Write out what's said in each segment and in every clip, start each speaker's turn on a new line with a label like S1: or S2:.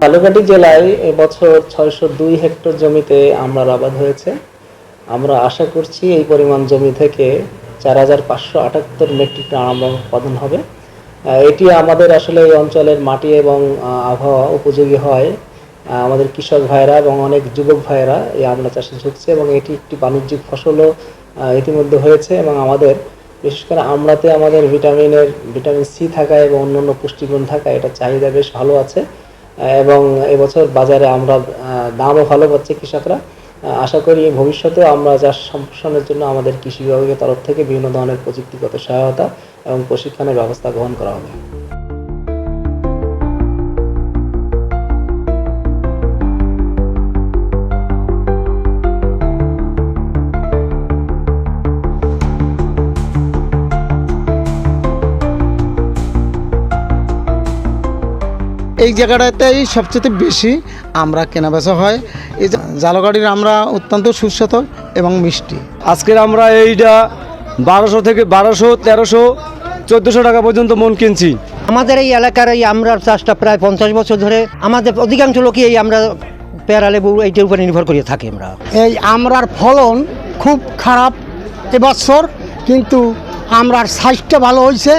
S1: ঝালকাঠি জেলায় এবছর ছয়শো দুই হেক্টর জমিতে আমড়ার আবাদ হয়েছে। আমরা আশা করছি এই পরিমাণ জমি থেকে চার হাজার পাঁচশো আটাত্তর মেট্রিক টন আমড়া উৎপাদন হবে। এটি আমাদের আসলে এই অঞ্চলের মাটি এবং আবহাওয়া উপযোগী হয়। আমাদের কৃষক ভাইরা এবং অনেক যুবক ভাইরা এই আমড়া চাষে ঝুঁকছে এবং এটি একটি বাণিজ্যিক ফসলও ইতিমধ্যে হয়েছে এবং আমাদের, বিশেষ করে আমড়াতে আমাদের ভিটামিনের, ভিটামিন সি থাকায় এবং অন্যান্য পুষ্টিগুণ থাকায় এটা চাহিদা বেশ ভালো আছে। এবং এবছর বাজারে আমরা দামও ভালো পাচ্ছি কৃষকরা। আশা করি ভবিষ্যতে আমরা চাষ সম্প্রসারণের জন্য আমাদের কৃষি বিভাগের তরফ থেকে বিভিন্ন ধরনের প্রযুক্তিগত সহায়তা এবং প্রশিক্ষণের ব্যবস্থা গ্রহণ করা হবে।
S2: এই জায়গাটাতেই সবচেয়ে বেশি আমরা কেনাবেচা হয়। এই জালগাড়ির আমরা অত্যন্ত সুস্বাদু এবং মিষ্টি।
S3: আজকের আমরা এইটা বারোশো থেকে বারোশো তেরোশো চোদ্দোশো টাকা পর্যন্ত মন কিনছি।
S4: আমাদের এই এলাকার এই আমরার চাষটা প্রায় পঞ্চাশ বছর ধরে আমাদের অধিকাংশ লোকই এই আমরা পেয়ারা লেবু এইটার উপরে নির্ভর করে থাকি আমরা।
S5: এই আমরার ফলন খুব খারাপ এবছর কিন্তু আমরার সাইজটা ভালো হয়েছে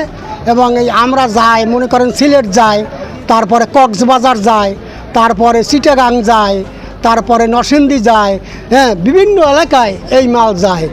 S5: এবং এই আমরা যাই মনে করেন সিলেট যায় তারপরে কক্সবাজার যায়, তারপরে চিটাগাং যায়, তারপরে নরসিংদী যায় হ্যাঁ বিভিন্ন এলাকায় এই মাল যায়।